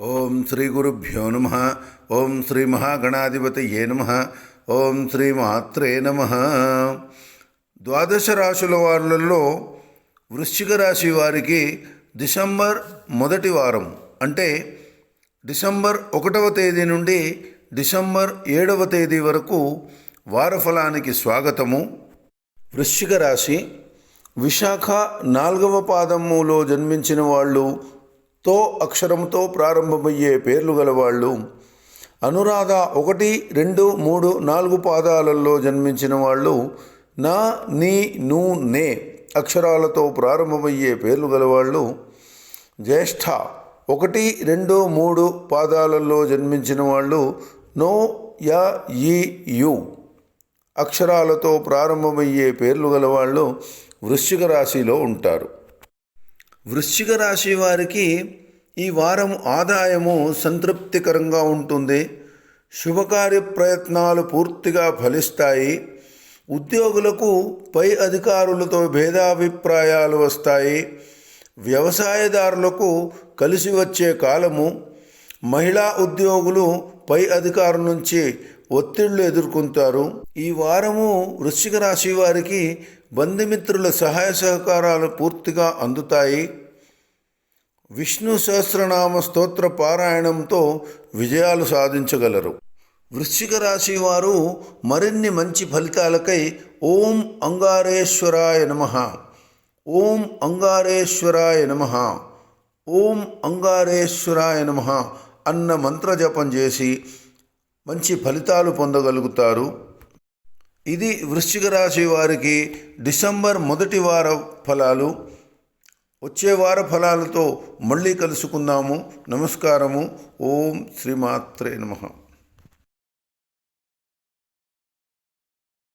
ఓం శ్రీ గురుభ్యో నమ. ఓం శ్రీ మహాగణాధిపతయే నమ. ఓం శ్రీ మాత్రే నమ. ద్వాదశ రాశుల వారులలో వృశ్చిక రాశి వారికి డిసెంబర్ మొదటి వారం అంటే డిసెంబర్ ఒకటవ తేదీ నుండి డిసెంబర్ ఏడవ తేదీ వరకు వారఫలానికి స్వాగతము. వృశ్చిక రాశి విశాఖ నాలుగవ పాదములో జన్మించిన వాళ్ళు తో అక్షరంతో ప్రారంభమయ్యే పేర్లు గలవాళ్ళు. అనురాధ ఒకటి రెండు మూడు నాలుగు పాదాలలో జన్మించిన వాళ్ళు నా నీ ను నే అక్షరాలతో ప్రారంభమయ్యే పేర్లు గలవాళ్ళు. జ్యేష్ఠ ఒకటి రెండు మూడు పాదాలలో జన్మించిన వాళ్ళు నో య ఈ యు అక్షరాలతో ప్రారంభమయ్యే పేర్లు గలవాళ్ళు వృశ్చిక రాశిలో ఉంటారు. వృశ్చిక రాశి వారికి ఈ వారం ఆదాయము సంతృప్తికరంగా ఉంటుంది. శుభకార్య ప్రయత్నాలు పూర్తిగా ఫలిస్తాయి. ఉద్యోగులకు పై అధికారులతో భేదాభిప్రాయాలు వస్తాయి. వ్యవసాయదారులకు కలిసి వచ్చే కాలము. మహిళా ఉద్యోగులు పై అధికారుల నుంచి ఒత్తిళ్ళు ఎదుర్కొంటారు. ఈ వారము వృశ్చిక రాశి వారికి బంధుమిత్రుల సహాయ సహకారాలు పూర్తిగా అందుతాయి. విష్ణు సహస్రనామ స్తోత్ర పారాయణంతో విజయాలు సాధించగలరు. వృశ్చిక రాశి వారు మరిన్ని మంచి ఫలితాలకై ఓం అంగారేశ్వరాయ నమ. ఓం అంగారేశ్వరాయ నమ. ఓం అంగారేశ్వరాయ నమ అన్న మంత్రజపం చేసి మంచి ఫలితాలు పొందగలుగుతారు. ఇది వృశ్చిక రాశి వారికి డిసెంబర్ మొదటి వార ఫలాలు. వచ్చే వార ఫలాలతో మళ్ళీ కలుసుకుందాము. నమస్కారము. ఓం శ్రీమాత్రే నమః.